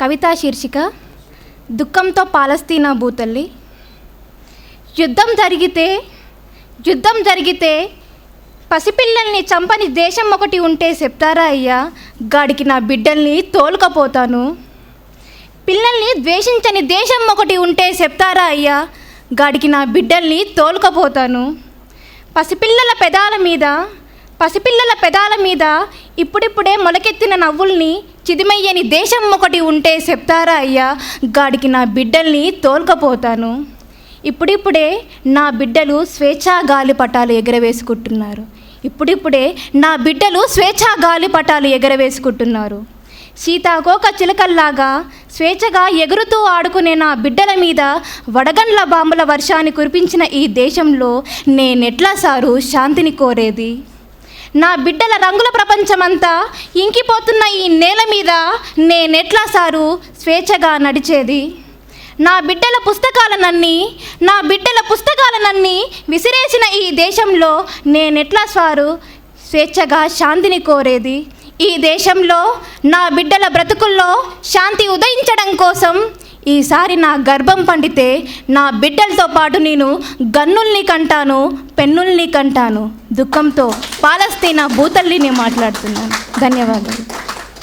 కవితా శీర్షిక దుఃఖంతో పాలస్తీనా భూతల్లి యుద్ధం జరిగితే యుద్ధం జరిగితే పసిపిల్లల్ని చంపని దేశం ఒకటి ఉంటే చెప్తారా అయ్యా? గాడికి నా బిడ్డల్ని తోలుకపోతాను. పిల్లల్ని ద్వేషించని దేశం ఒకటి ఉంటే చెప్తారా అయ్యా? గాడికి నా బిడ్డల్ని తోలుకపోతాను. పసిపిల్లల పెదాల మీద పసిపిల్లల పెదాల మీద ఇప్పుడిప్పుడే మొలకెత్తిన నవ్వుల్ని చిదిమయ్యని దేశం ఒకటి ఉంటే చెప్తారా అయ్యా? గాడికి నా బిడ్డల్ని తోల్కపోతాను. ఇప్పుడిప్పుడే నా బిడ్డలు స్వేచ్ఛా గాలిపటాలు ఎగరవేసుకుంటున్నారు. ఇప్పుడిప్పుడే నా బిడ్డలు స్వేచ్ఛా గాలిపటాలు ఎగరవేసుకుంటున్నారు. సీతాకోక చిలకల్లాగా స్వేచ్ఛగా ఎగురుతూ ఆడుకునే నా బిడ్డల మీద వడగండ్ల బాంబుల వర్షాన్ని కురిపించిన ఈ దేశంలో నేనెట్లా సారు శాంతిని కోరేది? నా బిడ్డల రంగుల ప్రపంచమంతా ఇంకిపోతున్న ఈ నేల మీద నేనెట్లా సారు? స్వేచ్ఛగా నడిచేది. నా బిడ్డల పుస్తకాలనన్నీ నా బిడ్డల పుస్తకాలనన్నీ విసిరేసిన ఈ దేశంలో నేనెట్లా సారు? స్వేచ్ఛగా శాంతిని కోరేది. ఈ దేశంలో నా బిడ్డల బ్రతుకుల్లో శాంతి ఉదయించడం కోసం ఈసారి నా గర్భం పండితే నా బిడ్డలతో పాటు నేను గన్నుల్ని కంటాను పెన్నుల్ని కంటాను. దుఃఖంతో పాలస్తీనా భూతల్లిని మాట్లాడుతున్నాను. ధన్యవాదాలు.